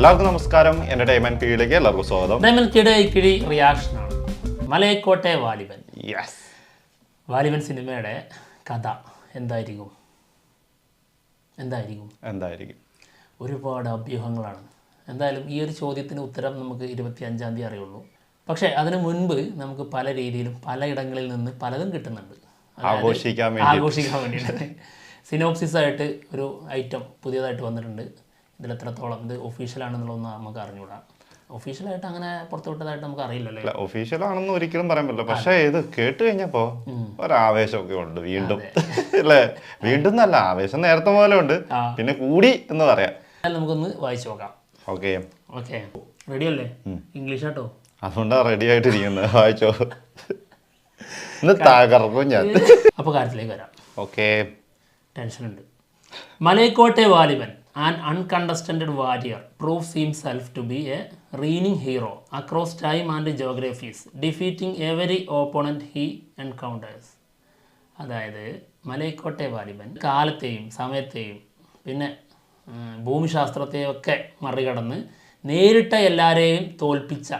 എല്ലാവർക്കും നമസ്കാരം. എന്റർടൈൻമെന്റ് പിയിലേക്ക് എല്ലാവർക്കും സ്വാഗതം. ഇക്കിഴി റിയാക്ഷനാണ് മലയക്കോട്ടെ വാലിബൻ. യെസ് വാലിബൻ സിനിമയുടെ കഥ എന്തായിരിക്കും? എന്തായിരിക്കും? എന്തായിരിക്കും? ഒരുപാട് അഭ്യൂഹങ്ങളാണ്. എന്തായാലും ഈ ഒരു ചോദ്യത്തിന് ഉത്തരം നമുക്ക് ഇരുപത്തി അഞ്ചാം തീയതി അറിയുള്ളൂ. പക്ഷേ അതിനു മുൻപ് നമുക്ക് പല രീതിയിലും പലയിടങ്ങളിൽ നിന്ന് പലതും കിട്ടുന്നുണ്ട്. ആഘോഷിക്കാൻ വേണ്ടി ആഘോഷിക്കാൻ വേണ്ടിയിട്ട്. സിനോപ്സിസ് ആയിട്ട് ഒരു ഐറ്റം പുതിയതായിട്ട് വന്നിട്ടുണ്ട്. ഇതിൽ എത്രത്തോളം ഇത് ഒഫീഷ്യലാണെന്നുള്ളതൊന്നും നമുക്ക് അറിഞ്ഞുകൂടാ ഒഫീഷ്യലായിട്ട് അങ്ങനെ പുറത്തുവിട്ടതായിട്ട് നമുക്ക് അറിയില്ലല്ലേ? ഒഫീഷ്യൽ ആണെന്ന് ഒരിക്കലും പറയാൻ പറ്റില്ല. പക്ഷേ ഇത് കേട്ട് കഴിഞ്ഞപ്പോ ഒരാവേശമൊക്കെ ഉണ്ട് വീണ്ടും. അല്ലേ? വീണ്ടും നല്ല ആവേശം നേരത്തെ പോലെ ഉണ്ട്. പിന്നെ കൂടി എന്ന് പറയാം നമുക്കൊന്ന് വായിച്ചു നോക്കാം. ഓക്കെ. ഓക്കെ. റെഡി അല്ലേ ഇംഗ്ലീഷ് ആട്ടോ അതുകൊണ്ടാണ് റെഡി ആയിട്ടിരിക്കുന്നത് വായിച്ചോ. ഇന്ന് തകർക്കും ഞാൻ. അപ്പൊ കാര്യത്തിലേക്ക് വരാം. Okay. ടെൻഷനുണ്ട്. Malaikottai Vaaliban. An uncontested warrior proves himself to be a reigning hero across time and geographies defeating every opponent he encounters അതായത് മലയക്കോട്ടെ വാലിബൻ കാലത്തെയും സമയത്തെയും പിന്നെ ഭൂമിശാസ്ത്രത്തെയൊക്കെ മറികടന്ന് നേരിട്ട എല്ലാവരെയും തോൽപ്പിച്ച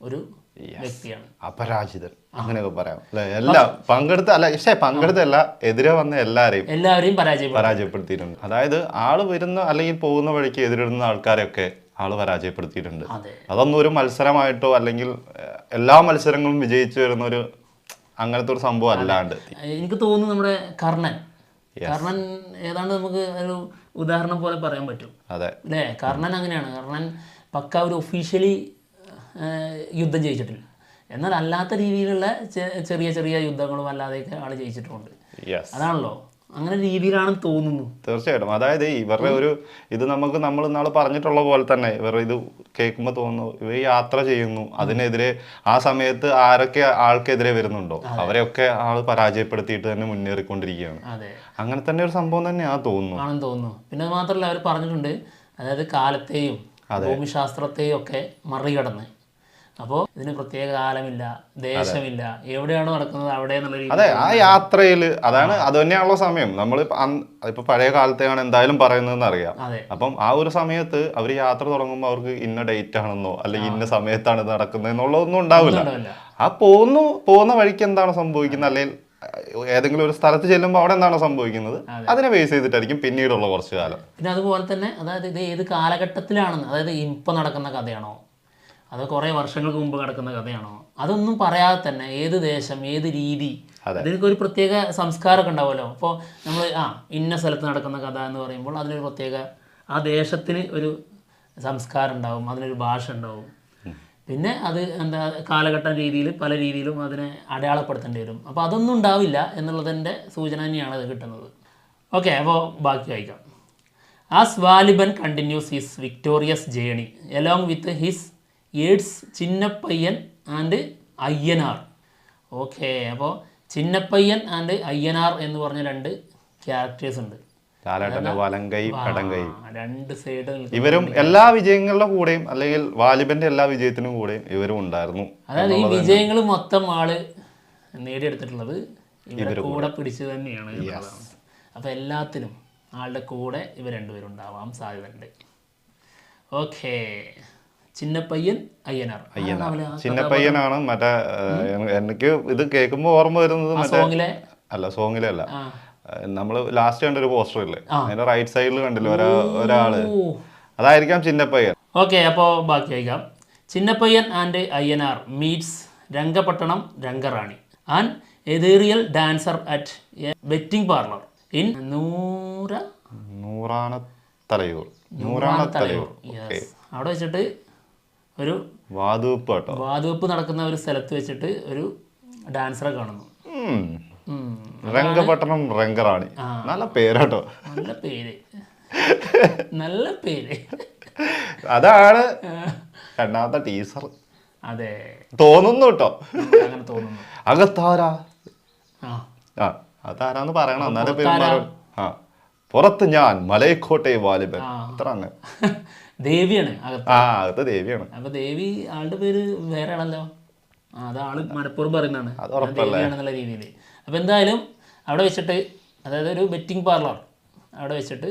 ഒരു വ്യക്തിയാണ്. അപരാജിതൻ. അങ്ങനെയൊക്കെ പറയാം. അല്ലെ? എല്ലാ പങ്കെടുത്ത അല്ല പക്ഷേ പങ്കെടുത്തല്ല എതിരെ വന്ന എല്ലാവരെയും പരാജയപ്പെട്ടു പരാജയപ്പെടുത്തിയിട്ടുണ്ട്. അതായത് ആൾ വരുന്ന അല്ലെങ്കിൽ പോകുന്ന വഴിക്ക് എതിരിടുന്ന ആൾക്കാരെയൊക്കെ ആൾ പരാജയപ്പെടുത്തിയിട്ടുണ്ട്. അതെ. അതൊന്നും ഒരു മത്സരമായിട്ടോ അല്ലെങ്കിൽ എല്ലാ മത്സരങ്ങളും വിജയിച്ചു വരുന്ന ഒരു അങ്ങനത്തെ ഒരു സംഭവം അല്ലാണ്ട്. എനിക്ക് തോന്നുന്നു നമ്മുടെ കർണൻ. കർണൻ ഏതാണ്ട് നമുക്ക് ഒരു ഉദാഹരണം പോലെ പറയാൻ പറ്റും. അതെ. അല്ലേ? കർണൻ അങ്ങനെയാണ്. കർണൻ പക്ക ഒരു ഒഫീഷ്യലി യുദ്ധം ജയിച്ചിട്ടില്ല. എന്നാൽ അല്ലാത്ത രീതിയിലുള്ള ചെറിയ ചെറിയ യുദ്ധങ്ങളും അല്ലാതെയൊക്കെ ആൾ ജയിച്ചിട്ടുണ്ട്. അതാണല്ലോ. അങ്ങനെ രീതിയിലാണ് തോന്നുന്നു. തീർച്ചയായിട്ടും. അതായത് ഇവരുടെ ഒരു ഇത് നമുക്ക് നമ്മൾ ഇന്നാൾ പറഞ്ഞിട്ടുള്ള പോലെ തന്നെ ഇവരുടെ ഇത് കേൾക്കുമ്പോൾ തോന്നുന്നു ഇവർ യാത്ര ചെയ്യുന്നു. അതിനെതിരെ ആ സമയത്ത് ആരൊക്കെ ആൾക്കെതിരെ വരുന്നുണ്ടോ? അവരെയൊക്കെ ആൾ പരാജയപ്പെടുത്തിയിട്ട് തന്നെ മുന്നേറിക്കൊണ്ടിരിക്കുകയാണ്. അങ്ങനെ തന്നെ ഒരു സംഭവം തന്നെയാണ് തോന്നുന്നു. ആണെന്ന് തോന്നുന്നു. പിന്നെ മാത്രമല്ല അവർ പറഞ്ഞിട്ടുണ്ട്. അതായത് കാലത്തെയും ഭൂമിശാസ്ത്രത്തെയും ഒക്കെ മറികടന്ന്. അപ്പോൾ ഇതിന് പ്രത്യേക കാലമില്ല ദേശമില്ല. എവിടെയാണോ നടക്കുന്നത് അവിടെ അതെ ആ യാത്രയിൽ അതാണ് അത് തന്നെയാണല്ലോ സമയം. നമ്മൾ ഇപ്പൊ പഴയ കാലത്തെയാണ് എന്തായാലും പറയുന്നതെന്ന് അറിയാം. അപ്പം ആ ഒരു സമയത്ത് അവർ യാത്ര തുടങ്ങുമ്പോൾ അവർക്ക് ഇന്ന ഡേറ്റ് ആണെന്നോ അല്ലെങ്കിൽ ഇന്ന സമയത്താണ് ഇത് നടക്കുന്നത് എന്നുള്ളതൊന്നും ഉണ്ടാവില്ല. ഉണ്ടാവില്ല ആ പോകുന്നു പോകുന്ന വഴിക്ക് എന്താണ് സംഭവിക്കുന്നത്? അല്ലെങ്കിൽ ഏതെങ്കിലും ഒരു സ്ഥലത്ത് ചെല്ലുമ്പോൾ അവിടെ എന്താണ് സംഭവിക്കുന്നത്? അതിനെ ബേസ് ചെയ്തിട്ടായിരിക്കും പിന്നീടുള്ള കുറച്ച് കാലം. പിന്നെ അതുപോലെ തന്നെ അതായത് ഇത് ഏത് കാലഘട്ടത്തിലാണെന്ന് അതായത് ഇപ്പം നടക്കുന്ന കഥയാണോ? അതോ കുറേ വർഷങ്ങൾക്ക് മുമ്പ് കിടക്കുന്ന കഥയാണോ? അതൊന്നും പറയാതെ തന്നെ ഏത് ദേശം ഏത് രീതി അതിനൊക്കെ ഒരു പ്രത്യേക സംസ്കാരമൊക്കെ ഉണ്ടാവുമല്ലോ. അപ്പോൾ നമ്മൾ ആ ഇന്ന സ്ഥലത്ത് നടക്കുന്ന കഥ എന്ന് പറയുമ്പോൾ അതിനൊരു പ്രത്യേക ആ ദേശത്തിന് ഒരു സംസ്കാരം ഉണ്ടാവും അതിനൊരു ഭാഷ ഉണ്ടാവും. പിന്നെ അത് എന്താ കാലഘട്ട രീതിയിൽ പല രീതിയിലും അതിനെ അടയാളപ്പെടുത്തേണ്ടി വരും. അപ്പോൾ അതൊന്നും ഉണ്ടാവില്ല എന്നുള്ളതിന്റെ സൂചന തന്നെയാണ് അത് കിട്ടുന്നത്. ഓക്കെ അപ്പോൾ ബാക്കി വായിക്കാം. As Vaaliban continues his victorious journey along with his aides Chinnappayyan and Ayyanar. Okay അപ്പോൾ ചിന്നപ്പയ്യൻ ആൻഡ് അയ്യനാർ എന്ന് പറഞ്ഞ രണ്ട് ക്യാരക്ടേഴ്സ് ഉണ്ട്. രണ്ട് സൈഡ് ഇവരും എല്ലാ വിജയങ്ങളുടെ കൂടെയും അല്ലെങ്കിൽ വാലിബന്റെ എല്ലാ വിജയത്തിനും കൂടെയും ഇവരും ഉണ്ടായിരുന്നു അതായത് ഈ വിജയങ്ങൾ മൊത്തം ആൾ നേടിയെടുത്തിട്ടുള്ളത് ഇവരുടെ കൂടെ പിടിച്ചു തന്നെയാണ് അപ്പൊ എല്ലാത്തിനും ആളുടെ കൂടെ ഇവർ രണ്ടുപേരും ഉണ്ടാവാം സാധ്യതയുണ്ട്. ഓക്കെ. ചിന്നപ്പയ്യൻ അയ്യനാർ. ചിന്നപ്പയ്യനാണ് മറ്റേ എനിക്ക് ഇത് കേൾക്കുമ്പോൾ ഓർമ്മ വരുന്നത് മറ്റേ അല്ല സോങ്ങിലെ അല്ല. നമ്മൾ നമ്മൾ ലാസ്റ്റ് കണ്ട ഒരു പോസ്റ്റർ ഇല്ലേ? അതിന്റെ റൈറ്റ് സൈഡിൽ കണ്ടില്ല ഒരാ ഒരാൾ. അതായിരിക്കാം ചിന്നപ്പയ്യൻ ഓക്കെ അപ്പോൾ ബാക്കി ആയിക്കാം. Chinnappayyan and Ayyanar meets Rangapattanam Rangarani. And ethereal dancer at a wedding parlour in Noora Noorana Thalayur Noorana Thalayur അവിടെ വെച്ചിട്ട് ഒരു വാതുവെപ്പ് കേട്ടോ. വാതുവെപ്പ് നടക്കുന്ന ഒരു സ്ഥലത്ത് വെച്ചിട്ട് ഒരു ഡാൻസറെ കാണുന്നു. രംഗപട്ടണം രംഗറാണി. നല്ല പേരാട്ടോ നല്ല പേര്. നല്ല പേര്. അതാണ് രണ്ടാമത്തെ ടീസർ. അതെ. തോന്നുന്നു കേട്ടോ. അങ്ങനെ തോന്നുന്നു. അകത്താരാ? ആ. അതാരാന്ന് പറയണം. എന്നാലും പുറത്ത് ഞാൻ മലയക്കോട്ടെ വാലിബൻ. അങ്ങ് ദേവിയാണ് ആ അകത്ത് ദേവിയാണ്. അപ്പൊ ദേവി ആളുടെ പേര് വേറെ ആണല്ലോ അത് ആൾ മലപ്പുറം പറയുന്നതാണ്. ദേവിയാണെന്നുള്ള രീതിയിൽ അപ്പൊ എന്തായാലും അവിടെ വെച്ചിട്ട് അതായത് ഒരു ബെറ്റിംഗ് പാർലർ അവിടെ വെച്ചിട്ട്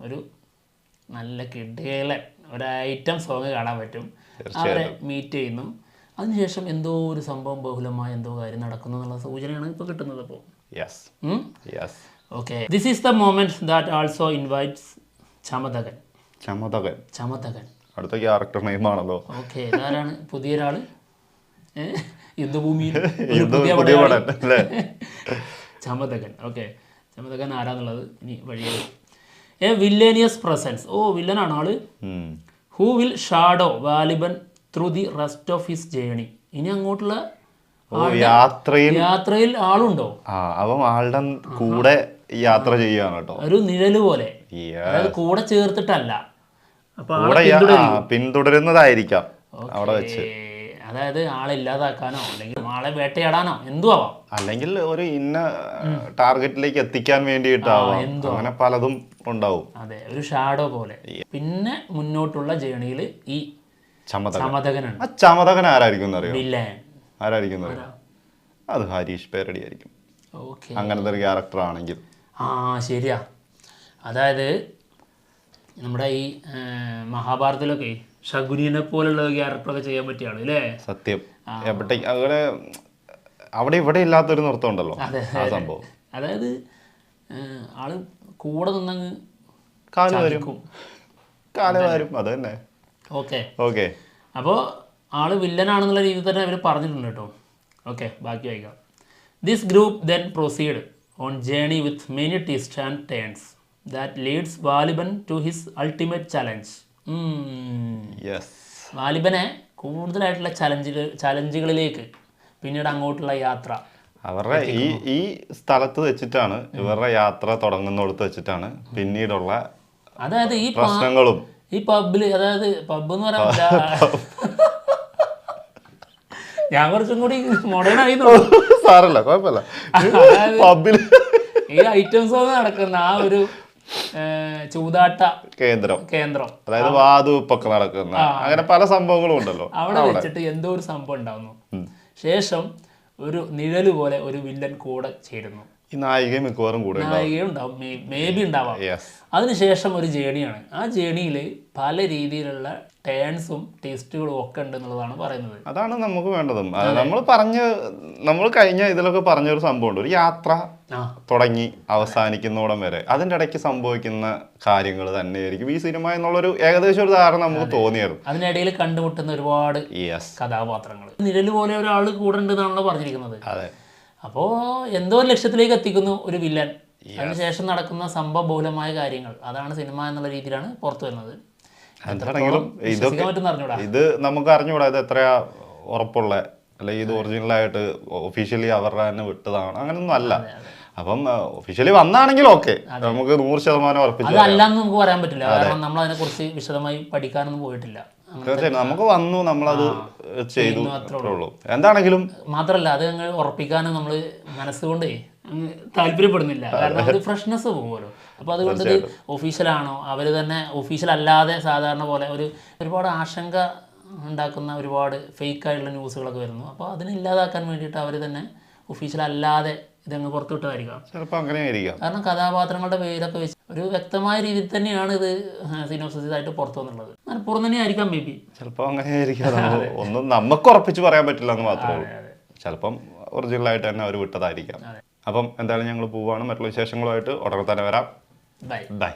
ഒരു നല്ല കിടയിലെ ഒരു ഐറ്റം സോങ് കാണാൻ പറ്റും. അവരെ മീറ്റ് ചെയ്യുന്നു. അതിനുശേഷം എന്തോ ഒരു സംഭവം ബഹുലമായ എന്തോ കാര്യം നടക്കുന്നു എന്നുള്ള സൂചനയാണ് ഇപ്പോൾ കിട്ടുന്നത് അപ്പോൾ okay this is the moment that also invites Chamathakan Chamathakan. Chamathakan. അടുത്ത ക്യാരക്ടർ നെയിമാണല്ലോ ഓക്കെ ഇതാരാണ്? പുതിയ ഒരാൾ ഏ? യുദ്ധഭൂമിയിൽ ചമതകൻ. ഓക്കെ ചമതകൻ ആരാന്നുള്ളത് ഇനി വഴിയെ. എ വില്ലേനിയസ് പ്രസൻസ് ഓ വില്ലനാണ് ആൾ. Who will shadow Vaaliban through the rest of his journey ഇനി അങ്ങോട്ടുള്ള യാത്രയിൽ യാത്രയിൽ ആളുണ്ടോ? അവൻ ആളുടെ കൂടെ യാത്ര ചെയ്യാണ് കേട്ടോ. ഒരു നിഴൽ പോലെ. കൂടെ ചേർത്തിട്ടല്ല. പിന്തുടരുന്നതായിരിക്കാം അവിടെ വെച്ച്. അതായത് ആളെ ഇല്ലാതാക്കാനോ അല്ലെങ്കിൽ ആളെ വേട്ടയാടാനോ എന്തു ആവാം അല്ലെങ്കിൽ ഒരു ഇന്ന ടാർഗറ്റിലേക്ക് എത്തിക്കാൻ വേണ്ടിയിട്ടാവാം. അങ്ങനെ പലതും ഉണ്ടാവും. അതെ ഒരു ഷാഡോ പോലെ. പിന്നെ മുന്നോട്ടുള്ള ജേണിയിൽ ഈ ചമതകനാണ്. ആ ചമതകൻ ആരായിരിക്കും ആരായിരിക്കും അത് ഹരീഷ് പേരടി ആയിരിക്കും അങ്ങനത്തെ ഒരു ക്യാരക്ടർ ആണെങ്കിൽ. ആ ശരിയാ. അതായത് നമ്മുടെ ഈ മഹാഭാരതത്തിലൊക്കെ ശകുനിനെ പോലുള്ള ക്യാരക്ടറൊക്കെ ചെയ്യാൻ പറ്റിയ ആൾ അല്ലേ സത്യം അവിടെ അവിടെ ഇവിടെ ഇല്ലാത്തൊരു നൃത്തം ഉണ്ടല്ലോ ആ സംഭവം. അതായത് ആൾ കൂടെ നിന്നങ്ങ് കാൽ വരും. ചതിക്കും. വരും. അത് തന്നെ. ഓക്കെ. ഓക്കെ. അപ്പോൾ ആൾ വില്ലനാണെന്നുള്ള രീതിയിൽ തന്നെ അവർ പറഞ്ഞിട്ടുണ്ട് കേട്ടോ. ഓക്കെ ബാക്കി വായിക്കാം. This group then proceed on journey with many twist and turns that leads Vaaliban to his ultimate challenge വാലിബനെ കൂടുതലായിട്ടുള്ള ചലഞ്ചിൽ ചലഞ്ചുകളിലേക്ക് പിന്നീട് അങ്ങോട്ടുള്ള യാത്ര അവരുടെ ഈ ഈ സ്ഥലത്ത് വെച്ചിട്ടാണ് ഇവരുടെ യാത്ര തുടങ്ങുന്നിടത്ത് വെച്ചിട്ടാണ് പിന്നീടുള്ള അതായത് ഈ പ്രശ്നങ്ങളും. ഈ പബ്ബിൽ അതായത് പബ് എന്ന് പറയാൻ. ഞാൻ കുറച്ചും കൂടി മോഡേൺ ആയി. സാറല്ല കുഴപ്പമില്ല. പബ്ബിൽ ഈ ഐറ്റംസ് ഒന്നും നടക്കുന്ന ആ ഒരു ചൂതാട്ട കേന്ദ്രം. കേന്ദ്രം. അതായത് വാതുവെപ്പൊക്കെ നടക്കുന്ന. അങ്ങനെ പല സംഭവങ്ങളും ഉണ്ടല്ലോ. അവിടെ വെച്ചിട്ട് എന്തോ ഒരു സംഭവം ഉണ്ടാവുന്നു. ശേഷം ഒരു നിഴൽ പോലെ ഒരു വില്ലൻ കൂടെ ചേരുന്നു. ഈ നായിക മിക്കവാറും കൂടെ നായികയും ഉണ്ടാവും. മേ ബി ഉണ്ടാവാം. യെസ് അതിനുശേഷം ഒരു ജേണിയാണ്. ആ ജേണിയിൽ പല രീതിയിലുള്ള ടേൺസും ടേസ്റ്റുകളും ഒക്കെ ഉണ്ട് എന്നുള്ളതാണ് പറയുന്നത്. അതാണ് നമുക്ക് വേണ്ടതും. നമ്മൾ പറഞ്ഞ് നമ്മൾ കഴിഞ്ഞ ഇതിലൊക്കെ പറഞ്ഞൊരു സംഭവമുണ്ട്. ഒരു യാത്ര തുടങ്ങി അവസാനിക്കുന്നോടം വരെ. അതിന്റെ ഇടയ്ക്ക് സംഭവിക്കുന്ന കാര്യങ്ങൾ തന്നെയായിരിക്കും. ഈ സിനിമ എന്നുള്ളൊരു ഏകദേശം ഒരു ധാരണ നമുക്ക് തോന്നിയായിരുന്നു. അതിനിടയിൽ കണ്ടുമുട്ടുന്ന ഒരുപാട് കഥാപാത്രങ്ങൾ നിഴൽ പോലെ ഒരാൾ കൂടെ ഉണ്ട് എന്നാണല്ലോ പറഞ്ഞിരിക്കുന്നത്. അതെ. അപ്പോൾ എന്തോ ഒരു ലക്ഷ്യത്തിലേക്ക് എത്തിക്കുന്നു ഒരു വില്ലൻ. അതിനുശേഷം നടക്കുന്ന സംഭവബഹുലമായ കാര്യങ്ങൾ. അതാണ് സിനിമ എന്നുള്ള രീതിയിലാണ് പുറത്തു വരുന്നത്. ഇത് നമുക്ക് അറിഞ്ഞുകൂടാ ഇത് എത്രയാ ഉറപ്പുള്ള അല്ലെങ്കിൽ ഇത് ഒറിജിനൽ ആയിട്ട് ഒഫീഷ്യലി അവരുടെ തന്നെ വിട്ടതാണ്. അങ്ങനൊന്നും അല്ല. അപ്പം ഒഫീഷ്യലി വന്നാണെങ്കിൽ ഓക്കെ. നമുക്ക് നൂറ് ശതമാനം ഉറപ്പിച്ചു. അതല്ലാന്ന് നമുക്ക് പറയാൻ പറ്റില്ല. കാരണം നമ്മൾ അതിനെക്കുറിച്ച് വിശദമായി പഠിക്കാനൊന്നും പോയിട്ടില്ല. തീർച്ചയായിട്ടും. നമുക്ക് വന്നു നമ്മളത് ചെയ്തു. അത്രേ ഉള്ളൂ. എന്താണെങ്കിലും മാത്രല്ല അത് ഞങ്ങൾ ഉറപ്പിക്കാനും നമ്മൾ മനസ്സുകൊണ്ട് താല്പര്യപ്പെടുന്നില്ല. കാരണം അത് ഫ്രഷ്നെസ് പോകുമല്ലോ. അപ്പോൾ അതുകൊണ്ട് ഇത് ഒഫീഷ്യലാണോ അവർ തന്നെ ഒഫീഷ്യൽ അല്ലാതെ സാധാരണ പോലെ ഒരു ഒരുപാട് ആശങ്ക ഉണ്ടാക്കുന്ന ഒരുപാട് ഫേക്ക് ആയിട്ടുള്ള ന്യൂസുകളൊക്കെ വരുന്നു. അപ്പോൾ അതിനെ ഇല്ലാതാക്കാൻ വേണ്ടിയിട്ട് അവർ തന്നെ ഒഫീഷ്യൽ അല്ലാതെ ഇതങ്ങ് പുറത്തുവിട്ടതായിരിക്കാം. ചിലപ്പോൾ അങ്ങനെ ആയിരിക്കാം കാരണം കഥാപാത്രങ്ങളുടെ പേരൊക്കെ വെച്ച് ഒരു വ്യക്തമായ രീതിയിൽ തന്നെയാണ് ഇത് സിനോസിസ് ആയിട്ട് പുറത്തു വന്നുള്ളത്. മനഃപൂർവം തന്നെ ആയിരിക്കാം മേ ബി ചിലപ്പോൾ അങ്ങനെ ആയിരിക്കാം ഒന്നും നമുക്ക് ഉറപ്പിച്ച് പറയാൻ പറ്റില്ല എന്ന് മാത്രമേ ഉള്ളൂ. ഒറിജിനൽ ആയിട്ട് തന്നെ അവർ വിട്ടതായിരിക്കാം. അപ്പം എന്തായാലും ഞങ്ങൾ പോവാണ്. മറ്റുള്ള വിശേഷങ്ങളുമായിട്ട് ഉടനെ തന്നെ വരാം. Bye bye